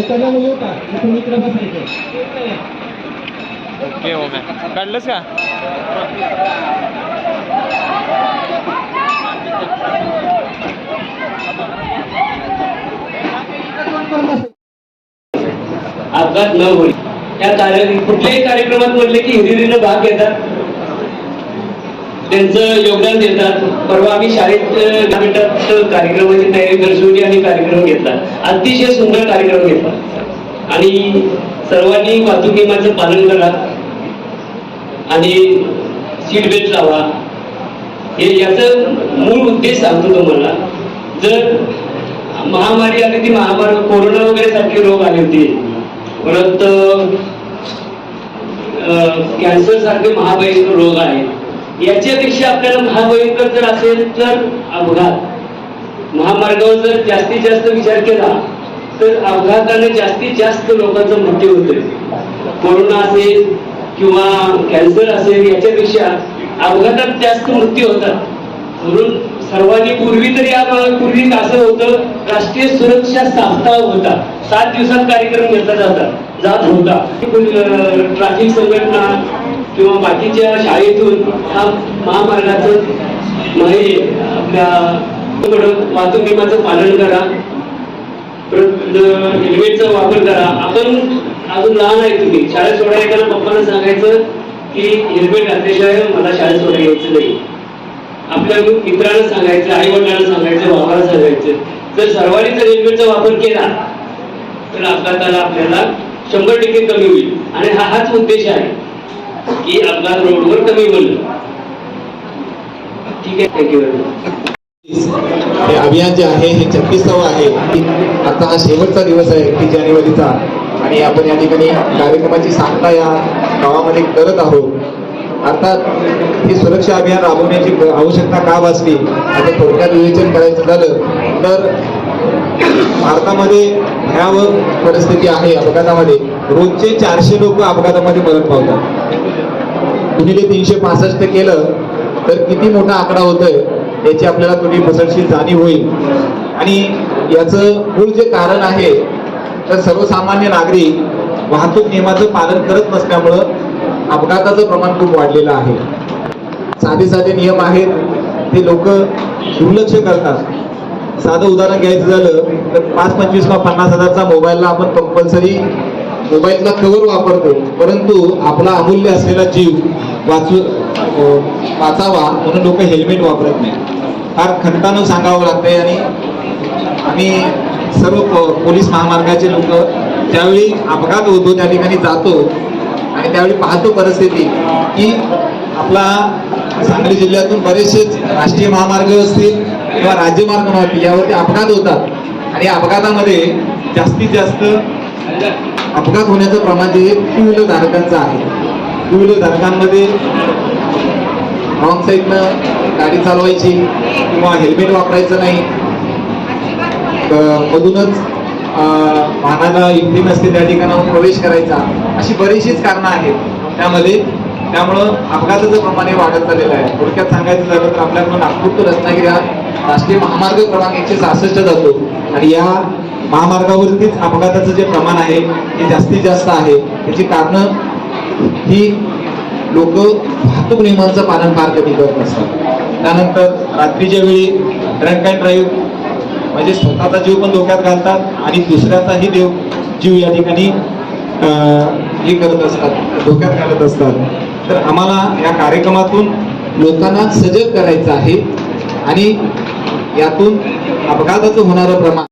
मुली होता. इथून इकडे बसायचं ओके ओके काढलंस का? अपघात न होईल या कार्य कुठल्याही कार्यक्रमात म्हणले की हिरिरीनं भाग घेतात. त्यांचं योगदान देतात. परवा आम्ही शाळेत अं, कार्यक्रमाची तयारी दर्शवली आणि कार्यक्रम घेतला. अतिशय सुंदर कार्यक्रम घेतला. आणि सर्वांनी वाहतूक नियमाचं पालन करा. आणि सीट बेल्ट लावा. हे याचं मूळ उद्देश सांगतो तुम्हाला. जर महामारी आली ती महामारी कोरोना वगैरे सारखे रोग आले होते. परत कॅन्सर सारखे महाभयंकर रोग आहेत. याच्यापेक्षा आपल्याला महाभयंकर जर असेल तर अपघात. महामार्गावर जर जास्तीत जास्त विचार केला तर अपघाताने जास्तीत जास्त लोकांचा मृत्यू होतोय. कोरोना असेल किंवा कॅन्सर असेल याच्यापेक्षा अपघातात जास्त मृत्यू होतात. म्हणून सर्वांनी पूर्वी तरी या पूर्वी असं होतं राष्ट्रीय सुरक्षा सप्ताह होता. सात दिवसात कार्यक्रम घेतला जातात जात होता. अं, ट्रॅफिक संघटना किंवा बाकीच्या शाळेतून हा महामार्गाचं हे आपल्या वाहतूक नियमाचं पालन करा. हेल्मेटचा वापर करा. आपण अजून लहान आहे तुम्ही. शाळेत सोडायला येताना पप्पांना सांगायचं की हेल्मेट घातल्याशिवाय मला शाळेत सोडायला यायचं नाही. आपल्या मित्रांना सांगायचं आई वडिलांना सांगायचं भावाला सांगायचं. जर सर्वांनी जर हेल्मेटचा वापर केला तर अपघाताला आपल्याला शंभर टक्के कमी होईल. आणि हा हाच उद्देश आहे. की अपघात रोडवर कमी होईल. ठीक आहे थँक्यू व्हेरी मच हे अभियान जे आहे हे छत्तीसावं आहे. आता हा शेवटचा दिवस आहे एकतीस जानेवारीचा. आणि आपण या ठिकाणी कार्यक्रमाची सांगता या गावामध्ये करत आहोत. अर्थात हे सुरक्षा अभियान राबवण्याची आवश्यकता का भासली? आता थोडक्यात विवेचन करायचं झालं तर भारतामध्ये भयावह परिस्थिती आहे अपघातामध्ये. रोजचे चारशे लोक अपघातामध्ये मरण पावतात. गुणिले तीनशे पासष्ट केलं तर किती मोठा आकडा होतोय याची आपल्याला थोडी मसळशील जाणीव होईल. आणि याचं मूळ जे कारण आहे तर सर्वसामान्य नागरिक वाहतूक नियमाचं पालन करत नसल्यामुळं अपघाताचं प्रमाण खूप वाढलेलं आहे. साधे साधे नियम आहेत ते लोक दुर्लक्ष करतात. साधं उदाहरण घ्यायचं झालं तर पाच पंचवीस किंवा पन्नास हजारचा मोबाईलला आपण कंपल्सरी मोबाईलचा कवर वापरतो परंतु आपला अमूल्य असलेला जीव वाचू वाचावा म्हणून लोक हेल्मेट वापरत नाही फार खंतानं सांगावं लागतंय आणि आम्ही सर्व पोलीस महामार्गाचे लोक त्यावेळी अपघात होतो त्या ठिकाणी जातो आणि त्यावेळी पाहतो परिस्थिती की आपला सांगली जिल्ह्यातून बरेचसेच राष्ट्रीय महामार्ग असतील किंवा राज्यमार्ग नव्हते यावरती अपघात होतात. आणि अपघातामध्ये जास्तीत जास्त अपघात होण्याचं प्रमाण जे टू व्हीलर धारकांचं आहे. टू व्हीलर रॉंग साईडनं गाडी चालवायची किंवा हेल्मेट वापरायचं नाही मधूनच वाहनाला युक्ती नसते त्या ठिकाणाहून प्रवेश करायचा अशी बरीचशीच कारणं आहेत. त्यामध्ये त्यामुळं अपघाताचं प्रमाण हे वाढत चाललेलं आहे. थोडक्यात सांगायचं झालं तर आपल्याकडून नागपूर ते रत्नागिरी हा राष्ट्रीय महामार्ग क्रमांक एकशे सहासष्ट जातो. आणि या महामार्गावरतीच अपघाताचं जे प्रमाण आहे हे जास्तीत जास्त आहे. याची कारणं ही लोक वाहतूक नियमांचं पालन फार कमी करत असतात. त्यानंतर रात्रीच्या वेळी ड्रंक अँड ड्राईव्ह म्हणजे स्वतःचा जीव पण धोक्यात घालतात आणि दुसऱ्याचाही देव जीव या ठिकाणी हे करत असतात धोक्यात घालत असतात. तर आम्हाला या कार्यक्रमातून लोकांना सजग करायचं आहे आणि यातून अपघाताचं होणारं प्रमाण